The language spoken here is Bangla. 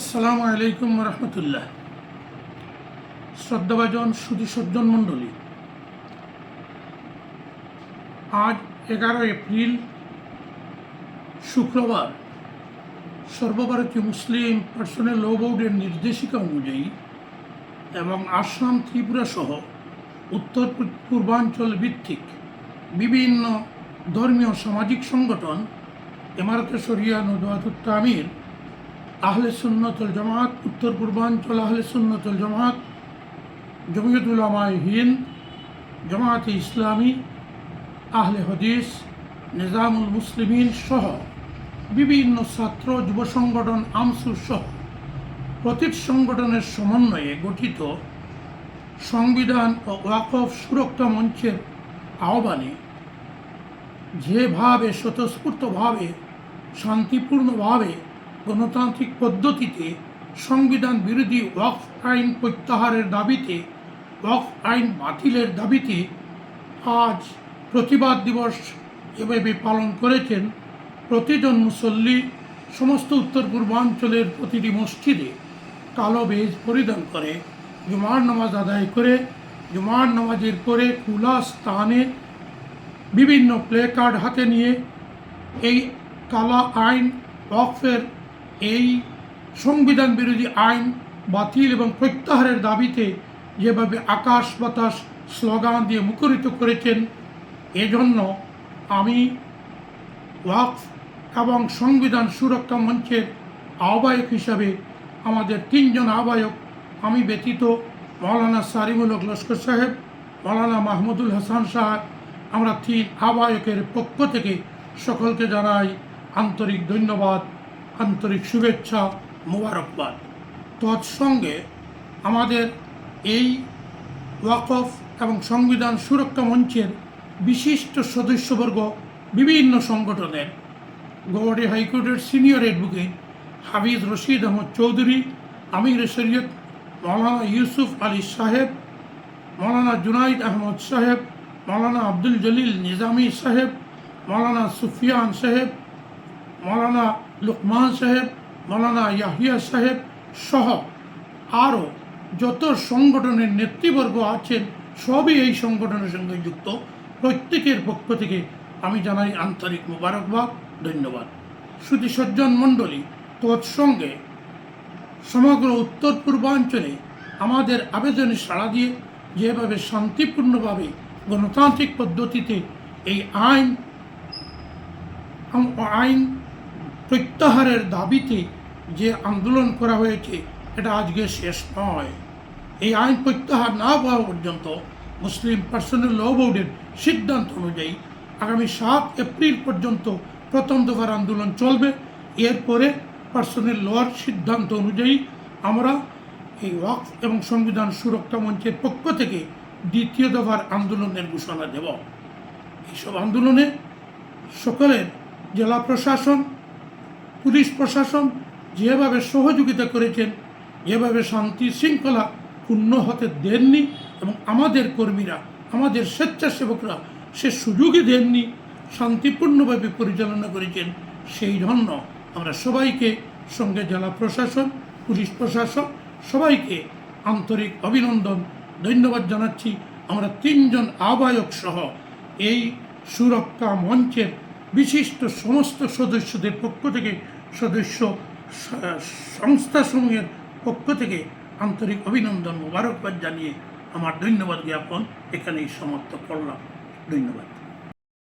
আসসালামু আলাইকুম রহমতুল্লাহ। শ্রদ্ধাভাজন সুধী সজ্জন মণ্ডলী, আজ এগারো এপ্রিল, শুক্রবার, সর্বভারতীয় মুসলিম পার্সোনাল ল বোর্ডের নির্দেশিকা অনুযায়ী এবং আসাম ত্রিপুরা সহ উত্তর পূর্বাঞ্চল ভিত্তিক বিভিন্ন ধর্মীয় সামাজিক সংগঠন এমারতে শরিয়া নদওয়াতুত তামির আহলে সুন্নতুল জামাত, উত্তর পূর্বাঞ্চল আহলে সুন্নতুল জামাত, জমিয়তুল আমায় হিন্দ ইসলামী, আহলে হদিস, নিজামুল মুসলিমিন সহ বিভিন্ন ছাত্র যুব সংগঠন আমসুর সহ প্রতিটি সংগঠনের সমন্বয়ে গঠিত সংবিধান ও ওয়াকফ সুরক্ষা মঞ্চের আহ্বানে যেভাবে স্বতঃস্ফূর্তভাবে, শান্তিপূর্ণভাবে গণতান্ত্রিক পদ্ধতিতে সংবিধান বিরোধী ওয়াকফ আইন প্রত্যাহারের দাবিতে, ওয়াকফ আইন বাতিলের দাবিতে আজ প্রতিবাদ দিবস এভাবে পালন করেছেন প্রতিজন মুসল্লি, সমস্ত উত্তর পূর্বাঞ্চলের প্রতিটি মসজিদে কালো বেজ পরিধান করে, জুমার নামাজ আদায় করে, জুমার নামাজের পরে খোলা স্থানে বিভিন্ন প্লে কার্ড হাতে নিয়ে এই কালা আইন ওয়াকফের এই সংবিধান বিরোধী আইন বাতিল এবং প্রত্যাহারের দাবিতে যেভাবে আকাশ বাতাস স্লোগান দিয়ে মুখরিত করেছেন, এজন্য আমি ওয়াকফ এবং সংবিধান সুরক্ষা মঞ্চের আহ্বায়ক হিসাবে আমাদের তিনজন আহ্বায়ক, আমি ব্যতীত মৌলানা সারিমুল লস্কর সাহেব, মৌলানা মাহমুদুল হাসান সাহেব আমরা তিন আহ্বায়কের পক্ষ থেকে সকলকে জানাই আন্তরিক ধন্যবাদ। আন্তরিক শুভেচ্ছা, মোবারকবাদ। তৎসঙ্গে আমাদের এই ওয়াকফ এবং সংবিধান সুরক্ষা মঞ্চের বিশিষ্ট সদস্যবর্গ বিভিন্ন সংগঠনের গৌহাটি হাইকোর্টের সিনিয়র অ্যাডভোকেট হাফিজ রশিদ আহমদ চৌধুরী, আমির শরীয়ত মৌলানা ইউসুফ আলী সাহেব মৌলানা জুনাইদ আহমদ সাহেব মৌলানা আব্দুল জলিল নিজামি সাহেব মৌলানা সুফিয়ান সাহেব মৌলানা লুকমান সাহেব মৌলানা ইয়াহিয়া সাহেব সহ আরও যত সংগঠনের নেতৃবর্গ আছেন, সবই এই সংগঠনের সঙ্গে যুক্ত। প্রত্যেকের পক্ষ থেকে আমি জানাই আন্তরিক মোবারকবাদ, ধন্যবাদ। শুধু সজ্জন মণ্ডলী, তৎসঙ্গে সমগ্র উত্তর পূর্বাঞ্চলে আমাদের আবেদনে সাড়া দিয়ে যেভাবে শান্তিপূর্ণভাবে গণতান্ত্রিক পদ্ধতিতে এই আইন আইন প্রত্যাহারের দাবিতে যে আন্দোলন করা হয়েছে, এটা আজকে শেষ নয়। এই আইন প্রত্যাহার না পাওয়া পর্যন্ত মুসলিম পার্সোনাল ল বোর্ডের সিদ্ধান্ত অনুযায়ী আগামী সাত এপ্রিল পর্যন্ত প্রথম দফার আন্দোলন চলবে। এরপরে পার্সোনাল লর সিদ্ধান্ত অনুযায়ী আমরা এই ওয়াকফ এবং সংবিধান সুরক্ষা মঞ্চের পক্ষ থেকে দ্বিতীয় দফার আন্দোলনের ঘোষণা দেব। এইসব আন্দোলনে সকলের জেলা প্রশাসন পুলিশ প্রশাসন যেভাবে সহযোগিতা করেছেন, যেভাবে শান্তি শৃঙ্খলা পূর্ণ হতে দেননি এবং আমাদের কর্মীরা, আমাদের স্বেচ্ছাসেবকরা সে সুযোগই দেননি, শান্তিপূর্ণভাবে পরিচালনা করেছেন, সেই জন্য আমরা সবাইকে সঙ্গে জেলা প্রশাসন, পুলিশ প্রশাসন সবাইকে আন্তরিক অভিনন্দন, ধন্যবাদ জানাচ্ছি। আমরা তিনজন আহ্বায়ক সহ এই সুরক্ষা মঞ্চের বিশিষ্ট সমস্ত সদস্যদের পক্ষ থেকে সদস্য সংস্থাসমূহের পক্ষ থেকে আন্তরিক অভিনন্দন মোবারকবাদ জানিয়ে আমার ধন্যবাদ জ্ঞাপন এখানেই সমাপ্ত করলাম। ধন্যবাদ।